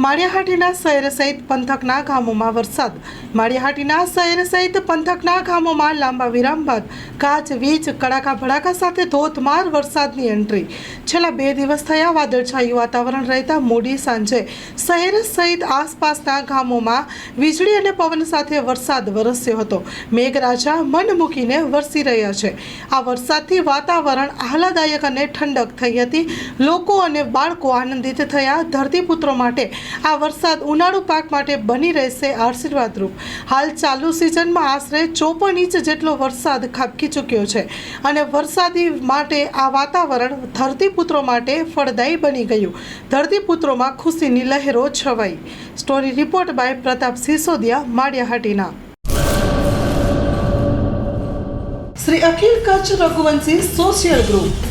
માળિયાહાટીના શહેર સહિત પંથકના ગામોમાં વરસાદ. માળિયાહાટીના શહેર સહિત પંથકના ગામોમાં લાંબા વિરામ બાદ કાચ વીજ, કડાકા ભડાકા સાથે ધોધમાર વરસાદની એન્ટ્રી. છેલ્લા બે દિવસ થયા વાદળછાયું વાતાવરણ રહેતા મોડી સાંજે શહેર સહિત આસપાસના ગામોમાં વીજળી અને પવન સાથે વરસાદ વરસ્યો હતો. મેઘરાજા મન મૂકીને વરસી રહ્યા છે. આ વરસાદથી વાતાવરણ આહલાદાયક અને ઠંડક થઈ હતી. લોકો અને બાળકો આનંદિત થયા ધરતીપુત્રો માટે આ વરસાદ ઉનાળુ પાક માટે બની રહેશે આશીર્વાદરૂપ. હાલ ચાલુ સિઝનમાં આશરે ચોપન ઇંચ જેટલો વરસાદ ખાબકી ચૂક્યો છે અને વરસાદી માટે આ વાતાવરણ ધરતીપુત્રો માટે ફળદાયી બની ગયું. ધરતીપુત્રોમાં ખુશીની લહેરો છવાઈ. Story report by Pratap Sisodiya, Maliyahatina. Shri Akhil Kutch Raghuvanshi social group